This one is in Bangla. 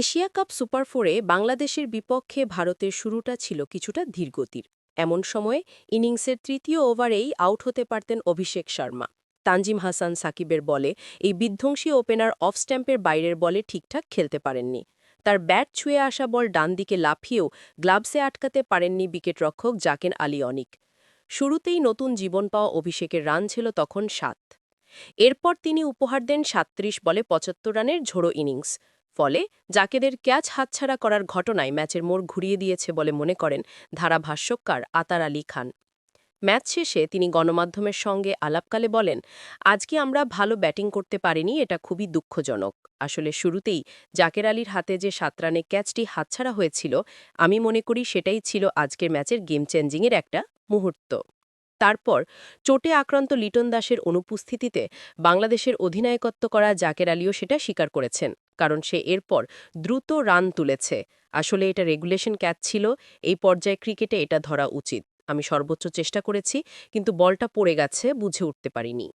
এশিয়া কাপ সুপার ফোরে বাংলাদেশের বিপক্ষে ভারতের শুরুটা ছিল কিছুটা ধীরগতির। এমন সময়ে ইনিংসের তৃতীয় ওভারেই আউট হতে পারতেন অভিষেক শর্মা। তানজিম হাসান সাকিবের বলে এই বিধ্বংসী ওপেনার অফ স্ট্যাম্পের বাইরের বলে ঠিকঠাক খেলতে পারেননি। তার ব্যাট ছুঁয়ে আসা বল ডান দিকে লাফিয়েও গ্লাভসে আটকাতে পারেননি উইকেটরক্ষক জাকেন আলী অনিক। শুরুতেই নতুন জীবন পাওয়া অভিষেকের রান ছিল তখন সাত। এরপর তিনি উপহার দেন সাত্রিশ বলে পঁচাত্তর রানের ঝোড়ো ইনিংস। ফলে জাকেদের ক্যাচ হাতছাড়া করার ঘটনায় ম্যাচের মোড় ঘুরিয়ে দিয়েছে বলে মনে করেন ধারাভাষ্যকার আতার আলী খান। ম্যাচ শেষে তিনি গণমাধ্যমের সঙ্গে আলাপকালে বলেন, আজকে আমরা ভালো ব্যাটিং করতে পারিনি, এটা খুবই দুঃখজনক। আসলে শুরুতেই জাকের আলীর হাতে যে সাত রানে ক্যাচটি হাতছাড়া হয়েছিল, আমি মনে করি সেটাই ছিল আজকের ম্যাচের গেম চেঞ্জিংয়ের একটা মুহূর্ত। তারপর চোটে আক্রান্ত লিটন দাসের অনুপস্থিতিতে বাংলাদেশের অধিনায়কত্ব করা জাকের আলীও সেটা স্বীকার করেছেন, কারণ সে এরপর দ্রুত রান তুলেছে। আসলে এটা রেগুলেশন ক্যাচ ছিল, এই পর্যায়ে ক্রিকেটে এটা ধরা উচিত। আমি সর্বোচ্চ চেষ্টা করেছি, কিন্তু বলটা পড়ে গেছে, বুঝে উঠতে পারিনি।